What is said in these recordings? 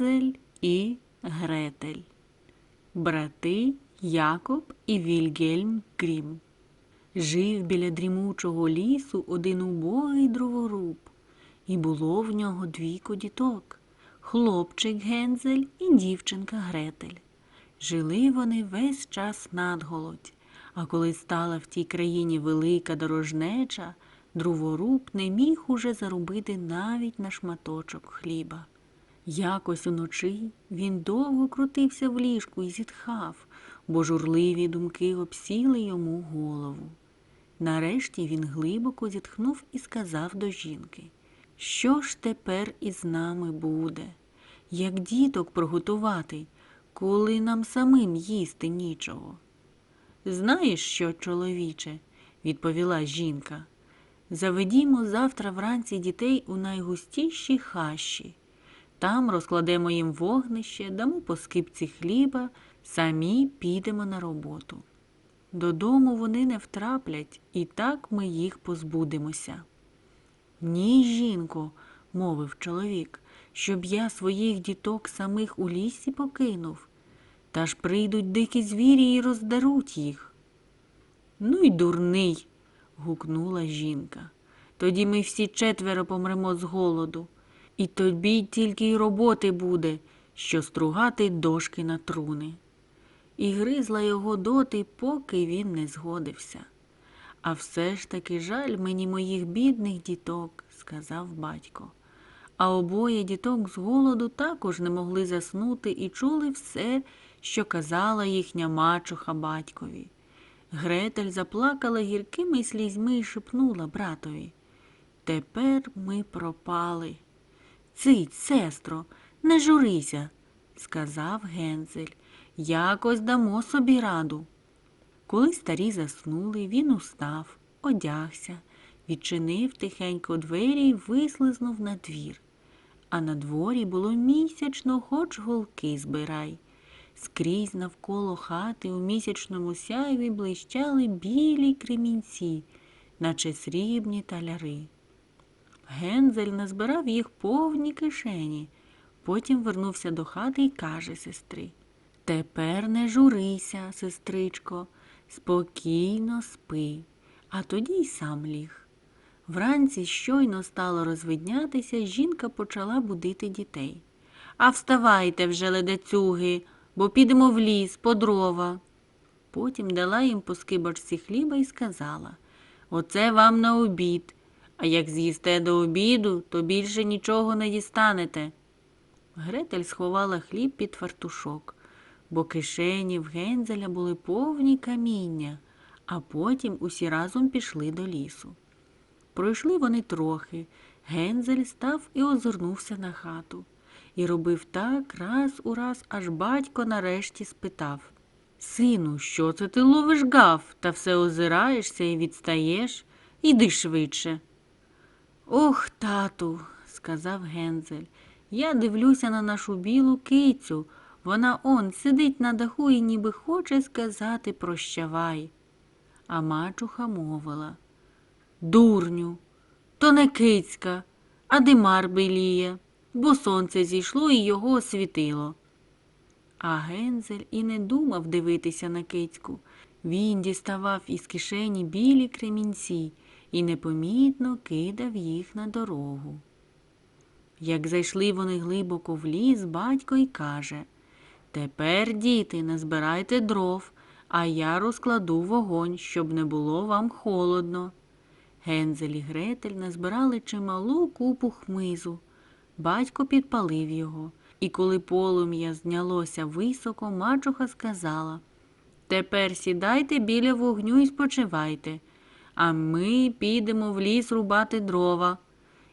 Гензель і Гретель. Брати Якоб і Вільгельм Грім. Жив біля дрімучого лісу один убогий дроворуб, і було в нього двійко діток хлопчик Гензель і дівчинка Гретель. Жили вони весь час надголодь, а коли стала в тій країні велика дорожнеча, дроворуб не міг уже заробити навіть на шматочок хліба. Якось уночі він довго крутився в ліжку і зітхав, бо журливі думки обсіли йому голову. Нарешті він глибоко зітхнув і сказав до жінки, що ж тепер із нами буде? Як діток приготувати, коли нам самим їсти нічого? Знаєш що, чоловіче, відповіла жінка. Заведімо завтра вранці дітей у найгустіші хащі. Там розкладемо їм вогнище, дамо по скипці хліба, самі підемо на роботу. Додому вони не втраплять, і так ми їх позбудемося. Ні, жінко, мовив чоловік, щоб я своїх діток самих у лісі покинув. Та ж прийдуть дикі звірі і роздаруть їх. Ну й дурний, гукнула жінка. Тоді ми всі четверо помремо з голоду, і тобі тільки й роботи буде, що стругати дошки на труни. І гризла його доти, поки він не згодився. А все ж таки жаль мені моїх бідних діток, сказав батько. А обоє діток з голоду також не могли заснути і чули все, що казала їхня мачуха батькові. Гретель заплакала гіркими слізьми і шепнула братові. Тепер ми пропали. Цить, сестро, не журися, сказав Гензель. Якось дамо собі раду. Коли старі заснули, він устав, одягся, відчинив тихенько двері й вислизнув на двір. А на дворі було місячно, хоч голки збирай. Скрізь навколо хати у місячному сяйві блищали білі кремінці, наче срібні таляри. Гензель назбирав їх повні кишені, потім вернувся до хати і каже сестри Тепер не журися, сестричко, спокійно спи, а тоді й сам ліг. Вранці щойно стало розвиднятися, жінка почала будити дітей. А вставайте вже, ледацюги, бо підемо в ліс по дрова. Потім дала їм по скибочці хліба і сказала Оце вам на обід, а як з'їсте до обіду, то більше нічого не дістанете. Гретель сховала хліб під фартушок, бо кишені в Гензеля були повні каміння, а потім усі разом пішли до лісу. Пройшли вони трохи. Гензель став і озирнувся на хату. І робив так раз у раз, аж батько нарешті спитав Сину, що це ти ловиш гав та все озираєшся і відстаєш? Іди швидше. Ох, тату, сказав Гензель, я дивлюся на нашу білу кицю. Вона он сидить на даху і ніби хоче сказати прощавай. А мачуха мовила Дурню, то не кицька, а димар біліє, бо сонце зійшло і його освітило. А Гензель і не думав дивитися на кицьку. Він діставав із кишені білі кремінці і непомітно кидав їх на дорогу. Як зайшли вони глибоко в ліс, батько й каже Тепер, діти, назбирайте дров, а я розкладу вогонь, щоб не було вам холодно. Гензель і Гретель назбирали чималу купу хмизу. Батько підпалив його, і коли полум'я знялося високо, мачуха сказала Тепер сідайте біля вогню і спочивайте, а ми підемо в ліс рубати дрова.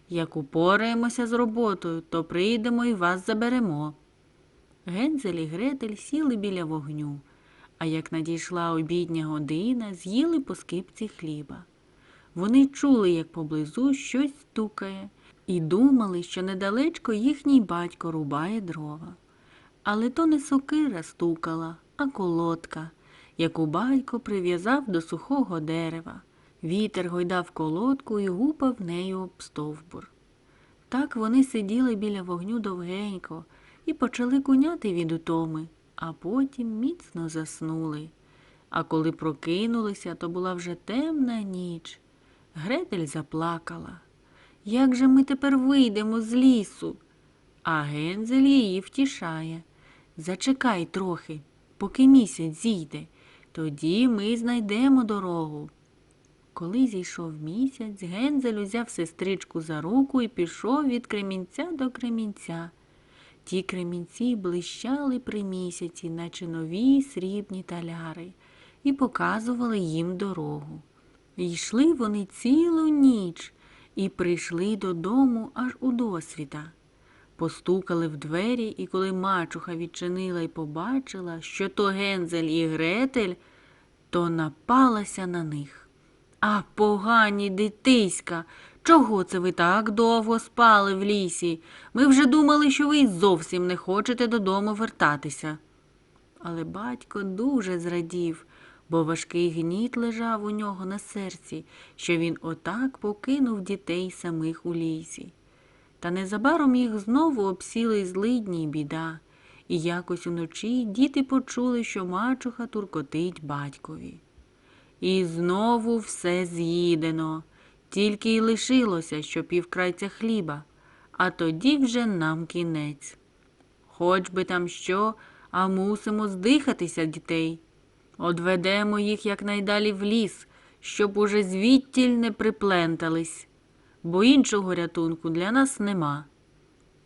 Як упораємося з роботою, то прийдемо і вас заберемо. Гензель і Гретель сіли біля вогню, а як надійшла обідня година, з'їли по скипці хліба. Вони чули, як поблизу щось стукає, і думали, що недалечко їхній батько рубає дрова. Але то не сокира стукала, а колодка, яку батько прив'язав до сухого дерева. Вітер гойдав колодку і гупав нею об стовбур. Так вони сиділи біля вогню довгенько і почали куняти від утоми, а потім міцно заснули. А коли прокинулися, то була вже темна ніч. Гретель заплакала. Як же ми тепер вийдемо з лісу? А Гензель її втішає. Зачекай трохи, поки місяць зійде, тоді ми знайдемо дорогу. Коли зійшов місяць, Гензель узяв сестричку за руку і пішов від кремінця до кремінця. Ті кремінці блищали при місяці, наче нові срібні таляри, і показували їм дорогу. Йшли вони цілу ніч і прийшли додому аж у досвіта. Постукали в двері, і коли мачуха відчинила і побачила, що то Гензель і Гретель, то напалася на них. А погані дитиська, чого це ви так довго спали в лісі? Ми вже думали, що ви зовсім не хочете додому вертатися. Але батько дуже зрадів, бо важкий гніт лежав у нього на серці, що він отак покинув дітей самих у лісі. Та незабаром їх знову обсіли злидні й біда, і якось уночі діти почули, що мачуха туркотить батькові. І знову все з'їдено, тільки й лишилося, що півкрайця хліба, а тоді вже нам кінець. Хоч би там що, а мусимо здихатися дітей. Одведемо їх якнайдалі в ліс, щоб уже звідтіль не приплентались, бо іншого рятунку для нас нема.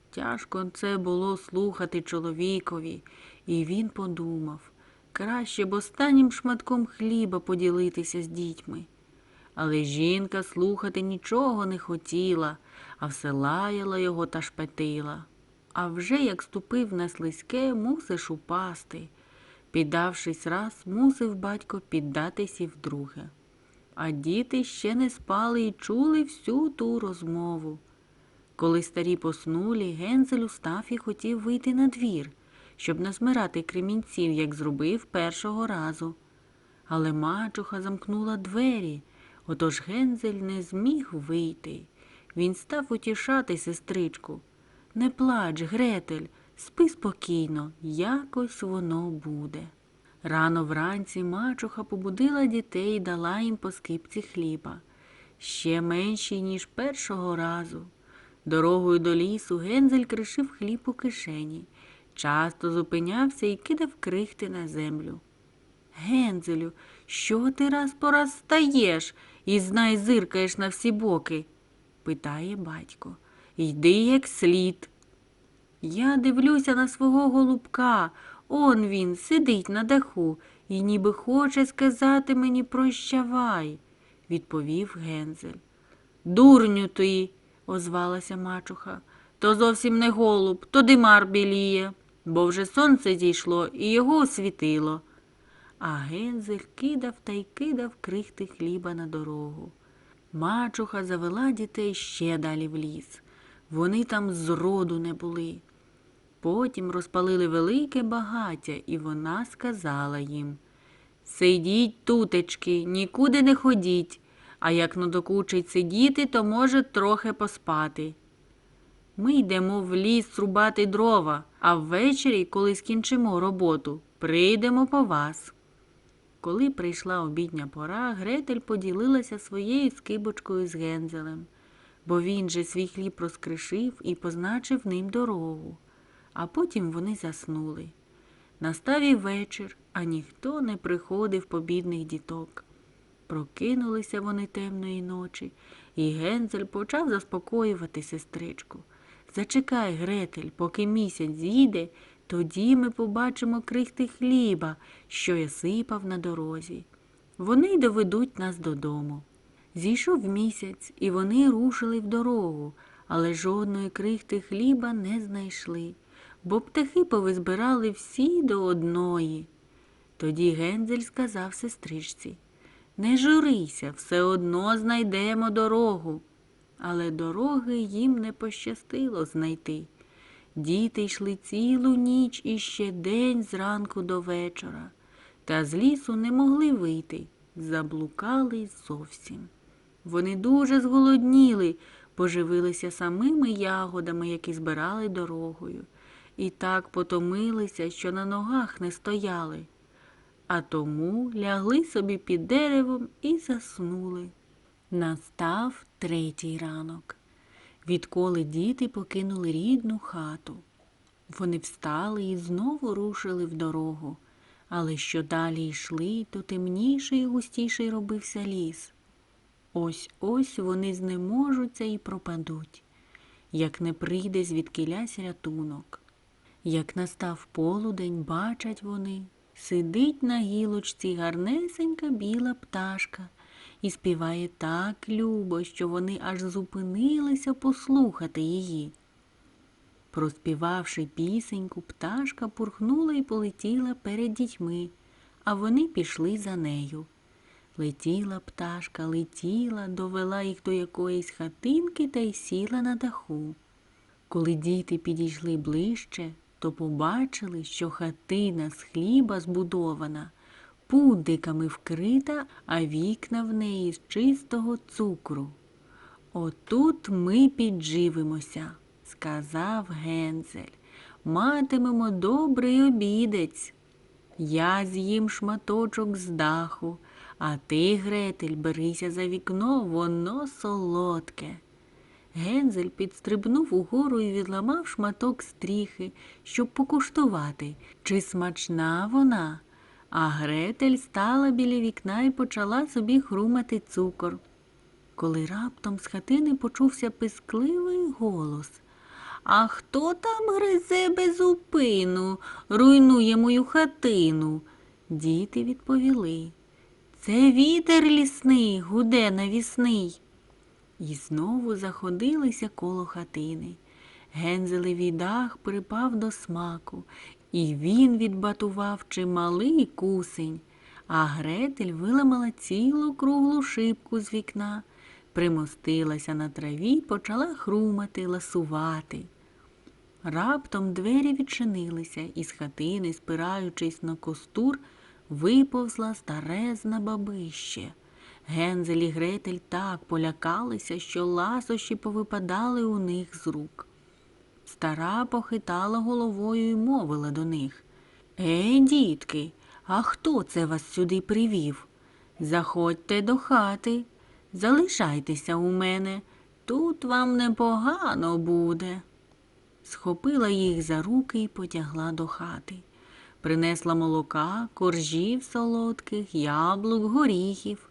Тяжко це було слухати чоловікові, і він подумав краще б останнім шматком хліба поділитися з дітьми. Але жінка слухати нічого не хотіла, а все лаяла його та шпетила. А вже як ступив на слизьке, мусиш упасти. Піддавшись раз, мусив батько піддатись і вдруге. А діти ще не спали і чули всю ту розмову. Коли старі поснулі, Гензель устав і хотів вийти на двір, щоб насмирати кремінців, як зробив першого разу. Але мачуха замкнула двері, отож Гензель не зміг вийти. Він став утішати сестричку. Не плач, Гретель, спи спокійно, якось воно буде. Рано вранці мачуха побудила дітей і дала їм по скипці хліба, ще менші, ніж першого разу. Дорогою до лісу Гензель кришив хліб у кишені, часто зупинявся і кидав крихти на землю. Гензелю, що ти раз по раз стаєш і знай зиркаєш на всі боки? питає батько. Йди як слід. Я дивлюся на свого голубка. Он він сидить на даху і ніби хоче сказати мені прощавай, відповів Гензель. Дурню ти, озвалася мачуха. То зовсім не голуб, то димар біліє, бо вже сонце зійшло і його освітило. А Гензель кидав та й кидав крихти хліба на дорогу. Мачуха завела дітей ще далі в ліс. Вони там зроду не були. Потім розпалили велике багаття, і вона сказала їм Сидіть, тутечки, нікуди не ходіть, а як надокучить сидіти, то може трохи поспати. Ми йдемо в ліс рубати дрова, а ввечері, коли скінчимо роботу, прийдемо по вас. Коли прийшла обідня пора, Гретель поділилася своєю скибочкою з Гензелем, бо він же свій хліб розкришив і позначив ним дорогу, а потім вони заснули. Настав і вечір, а ніхто не приходив по бідних діток. Прокинулися вони темної ночі, і Гензель почав заспокоювати сестричку. Зачекай, Гретель, поки місяць зійде, тоді ми побачимо крихти хліба, що я сипав на дорозі. Вони й доведуть нас додому. Зійшов місяць, і вони рушили в дорогу, але жодної крихти хліба не знайшли, бо птахи повизбирали всі до одної. Тоді Гензель сказав сестричці Не журися, все одно знайдемо дорогу. Але дороги їм не пощастило знайти. Діти йшли цілу ніч і ще день зранку до вечора, та з лісу не могли вийти, заблукали зовсім. Вони дуже зголодніли, поживилися самими ягодами, які збирали дорогою. і так потомилися, що на ногах не стояли, а тому лягли собі під деревом і заснули. Настав третій ранок, відколи діти покинули рідну хату. Вони встали і знову рушили в дорогу, але що далі йшли, то темніший і густіший робився ліс. Ось ось вони знеможуться і пропадуть, як не прийде звідкилясь рятунок. Як настав полудень, бачать вони, сидить на гілочці гарнесенька біла пташка і співає так любо, що вони аж зупинилися послухати її. Проспівавши пісеньку, пташка пурхнула і полетіла перед дітьми, а вони пішли за нею. Летіла пташка, летіла, довела їх до якоїсь хатинки та й сіла на даху. Коли діти підійшли ближче, то побачили, що хатина з хліба збудована, пудиками вкрита, а вікна в неї з чистого цукру. Отут ми підживимося, сказав Гензель. Матимемо добрий обідець. Я з'їм шматочок з даху, а ти, Гретель, берися за вікно, воно солодке. Гензель підстрибнув угору і відламав шматок стріхи, щоб покуштувати, чи смачна вона. А Гретель стала біля вікна і почала собі хрумати цукор. Коли раптом з хатини почувся пискливий голос. А хто там гризе безупину, руйнує мою хатину? Діти відповіли. Це вітер лісний, гуде навісний. І знову заходилися коло хатини. Гензелевий дах припав до смаку, і він відбатував чималий кусень, а Гретель виламала цілу круглу шибку з вікна, примостилася на траві й почала хрумати, ласувати. Раптом двері відчинилися, і з хатини, спираючись на костур, виповзла старезна бабище. Гензель і Гретель так полякалися, що ласощі повипадали у них з рук. Стара похитала головою і мовила до них. Ей, дітки, а хто це вас сюди привів? Заходьте до хати, залишайтеся у мене, тут вам непогано буде. Схопила їх за руки і потягла до хати. Принесла молока, коржів солодких, яблук, горіхів.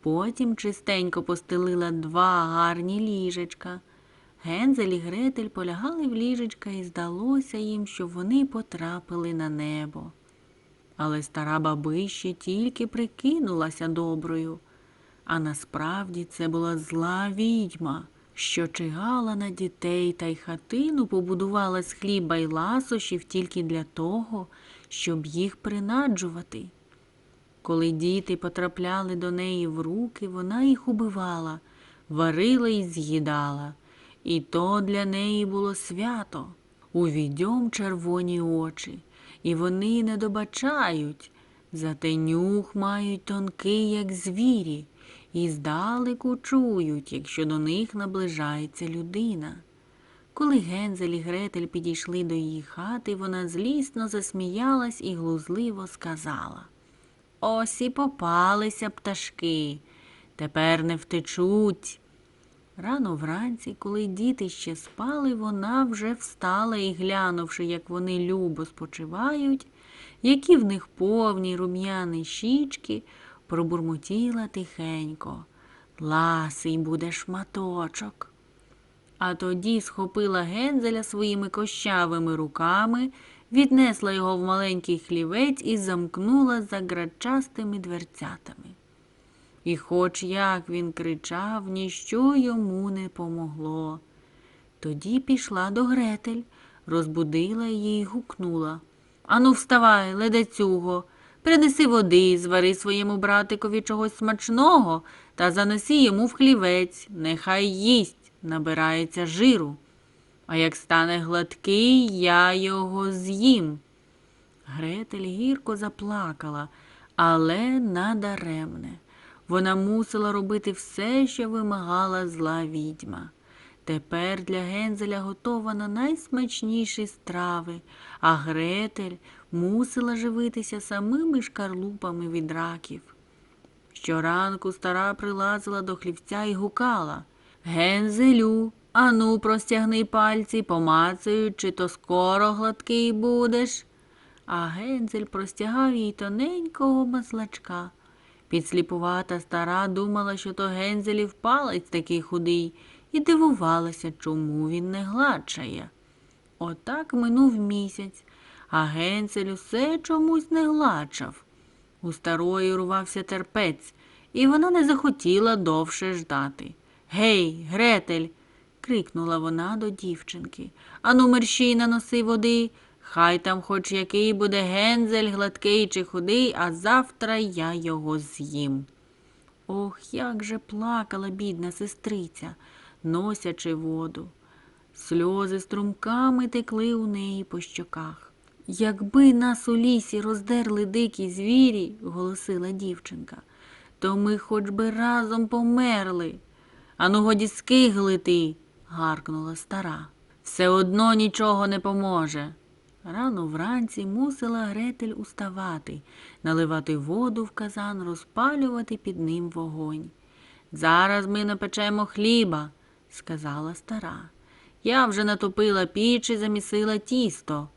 Потім чистенько постелила два гарні ліжечка. Гензель і Гретель полягали в ліжечка, і здалося їм, що вони потрапили на небо. Але стара бабище тільки прикинулася доброю, а насправді це була зла відьма, що чигала на дітей та й хатину побудувала з хліба й ласощів тільки для того, щоб їх принаджувати. Коли діти потрапляли до неї в руки, вона їх убивала, варила і з'їдала. І то для неї було свято. У відьом червоні очі, і вони не добачають, зате нюх мають тонкий, як звірі, і здалеку чують, якщо до них наближається людина. Коли Гензель і Гретель підійшли до її хати, вона злісно засміялась і глузливо сказала Ось і попалися пташки, тепер не втечуть. Рано вранці, коли діти ще спали, вона вже встала і, глянувши, як вони любо спочивають, які в них повні рум'яні щічки, пробурмотіла тихенько. Ласий буде шматочок. А тоді схопила гензеля своїми кощавими руками, віднесла його в маленький хлівець і замкнула за грачастими дверцятами. І хоч як він кричав, ніщо йому не помогло. Тоді пішла до Гретель, розбудила її й гукнула. Ану, вставай, ледацюго, принеси води, звари своєму братикові чогось смачного та занеси йому в хлівець, нехай їсть, набирається жиру. А як стане гладкий, я його з'їм. Гретель гірко заплакала, але надаремне. Вона мусила робити все, що вимагала зла відьма. Тепер для Гензеля готовано найсмачніші страви, а Гретель мусила живитися самими шкарлупами від раків. Щоранку стара прилазила до хлівця і гукала Гензелю, ану простягни пальці, помацаючи, то скоро гладкий будеш. А Гензель простягав їй тоненького маслачка. Підсліпувата стара думала, що то Гензелів палець такий худий, і дивувалася, чому він не гладшає. Отак минув місяць, а Гензель усе чомусь не гладшав. У старої рувався терпець, і вона не захотіла довше ждати. Гей, Гретель. крикнула вона до дівчинки. Ану мерщій наноси води. Хай там хоч який буде гензель, гладкий чи худий, а завтра я його з'їм. Ох, як же плакала бідна сестриця, носячи воду. Сльози струмками текли у неї по щоках. Якби нас у лісі роздерли дикі звірі, голосила дівчинка, то ми хоч би разом померли. Ану, годі скиглити, гаркнула стара. Все одно нічого не поможе. Рано вранці мусила Гретель уставати, наливати воду в казан, розпалювати під ним вогонь. Зараз ми напечемо хліба, сказала стара. Я вже натопила піч і замісила тісто.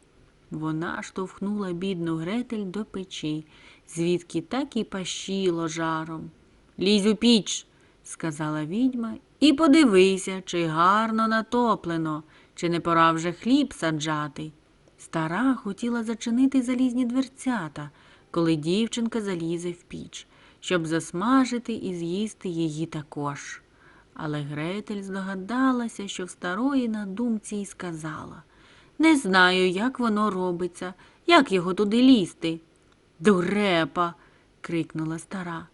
Вона штовхнула бідну Гретель до печі, звідки так і пащило жаром. Лізь у піч, сказала відьма, і подивися, чи гарно натоплено, чи не пора вже хліб саджати. Стара хотіла зачинити залізні дверцята, коли дівчинка залізе в піч, щоб засмажити і з'їсти її також. Але Гретель здогадалася, що в старої на думці й сказала Не знаю, як воно робиться, як його туди лізти. Дурепа. крикнула стара.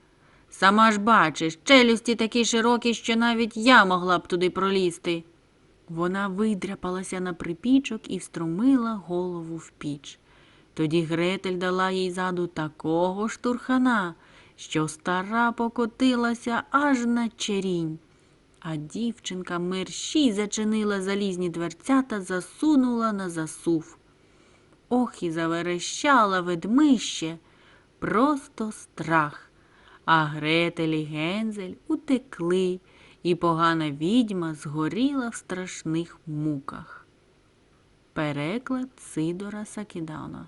Сама ж бачиш, челюсті такі широкі, що навіть я могла б туди пролізти. Вона видряпалася на припічок і встромила голову в піч. Тоді Гретель дала їй заду такого штурхана, що стара покотилася аж на черінь. А дівчинка мерщій зачинила залізні дверцята, засунула на засув. Ох, і заверещала ведмище, просто страх. А Гретель і Гензель утекли, і погана відьма згоріла в страшних муках. Переклад Сидора Сакідана